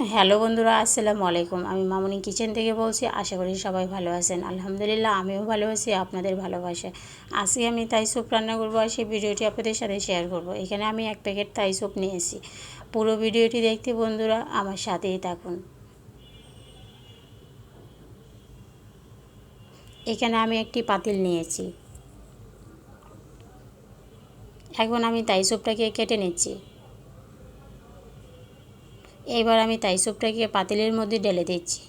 Hello বন্ধুরা, আসসালামু আলাইকুম। আমি মামুনি কিচেন থেকে বলছি, আশা করি সবাই ভালো আছেন। আলহামদুলিল্লাহ, আমিও ভালো আছি, আপনাদের ভালোবাসে আজকে আমি তাই স্যুপ রান্না করব আর সেই ভিডিওটি আপনাদের সাথে শেয়ার করব। এখানে আমি এক প্যাকেট তাই স্যুপ নিয়েছি। পুরো ভিডিওটি দেখতে বন্ধুরা, আমার সাথেই থাকুন। এখানে আমি একটি পাতিল নিয়েছি। এখন আমি তাই স্যুপটাকে কেটে নিচ্ছি। এবার আমি তাই স্যুপটাকে পাতিলের মধ্যে ঢেলে দিচ্ছি।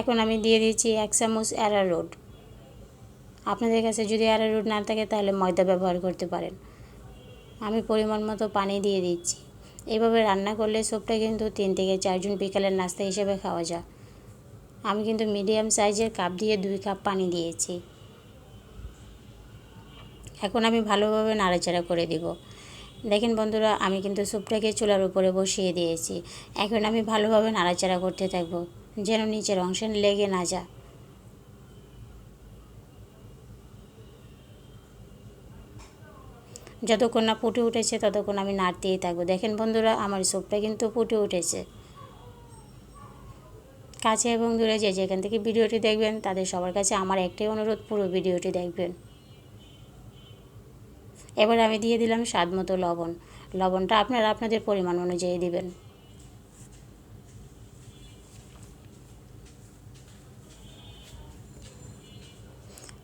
এখন আমি দিয়ে দিচ্ছি এক চামচ অ্যারারুট আপনাদের কাছে যদি অ্যারারুট না থাকে তাহলে ময়দা ব্যবহার করতে পারেন। আমি পরিমাণ মতো পানি দিয়ে দিচ্ছি। এইভাবে রান্না করলে স্যুপটা কিন্তু তিন থেকে চারজন বিকালের নাস্তা হিসেবে খাওয়া যায়। আমি কিন্তু মিডিয়াম সাইজের কাপ দিয়ে দুই কাপ পানি দিয়েছি। এখন আমি ভালোভাবে নাড়াচাড়া করে দিব। দেখেন বন্ধুরা, আমি কিন্তু স্যুপটাকে চুলার উপরে বসিয়ে দিয়েছি। এখন আমি ভালোভাবে নাড়াচাড়া করতে থাকব, যেন নিচের অংশ লেগে না যায়। যতক্ষণ না ফুটে উঠেছে ততক্ষণ আমি নাড়তেই থাকব। দেখেন বন্ধুরা, আমার স্যুপটা কিন্তু ফুটে উঠেছে। কাছে এবং দূরে যে যেখান থেকে ভিডিওটি দেখবেন, তাদের সবার কাছে আমার একটাই অনুরোধ, পুরো ভিডিওটি দেখবেন। এবার আমি দিয়ে দিলাম স্বাদ মতো লবণ। লবণটা আপনারা আপনাদের পরিমাণ অনুযায়ী দিবেন।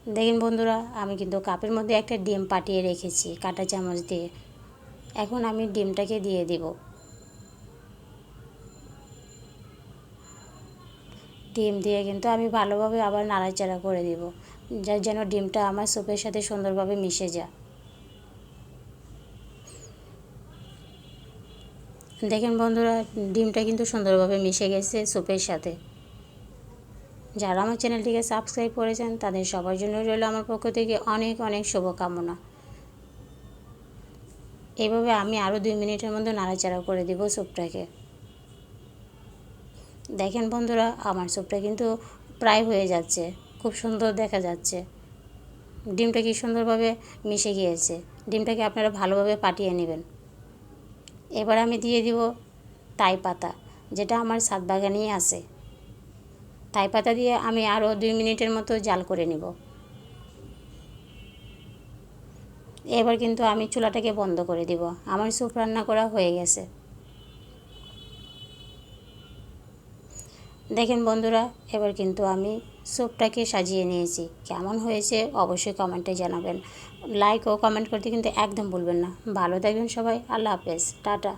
দেখুন বন্ধুরা, আমি কিন্তু কাপের মধ্যে একটা ডিম পাটিয়ে রেখেছি, কাটা চামচ দিয়ে। এখন আমি ডিমটাকে দিয়ে দিব। ডিম দিয়ে কিন্তু আমি ভালোভাবে আবার নাড়াচাড়া করে দিব যার যেন ডিমটা আমার স্যুপের সাথে সুন্দরভাবে মিশে যায়। দেখেন বন্ধুরা, ডিমটা কিন্তু সুন্দরভাবে মিশে গেছে স্যুপের সাথে। যারা আমার চ্যানেলটিকে সাবস্ক্রাইব করেছেন, তাদের সবার জন্য রইল আমার পক্ষ থেকে অনেক অনেক শুভকামনা। এইভাবে আমি আরও দুই মিনিটের মধ্যে নাড়াচাড়া করে দেবো স্যুপটাকে। দেখেন বন্ধুরা, আমার স্যুপটা কিন্তু প্রায় হয়ে যাচ্ছে, খুব সুন্দর দেখা যাচ্ছে। ডিমটা কি সুন্দরভাবে মিশে গিয়েছে, ডিমটাকে আপনারা ভালোভাবে পাঠিয়ে নেবেন। এবার আমি দিয়ে দিব তাই পাতা যেটা আমার সাত বাগানেই আছে। তাই পাতা দিয়ে আমি আরও দুই মিনিটের মতো জাল করে নিব। এবার কিন্তু আমি চুলাটাকে বন্ধ করে দিব। আমার স্যুপ রান্না করা হয়ে গেছে। দেখেন বন্ধুরা, এবার কিন্তু আমি স্যুপটাকে সাজিয়ে নিয়েছি। কেমন হয়েছে অবশ্যই কমেন্টে জানাবেন। লাইক ও কমেন্ট করতে কিন্তু একদম ভুলবেন না। ভালো থাকবেন সবাই। আল্লাহ হাফেজ। টাটা।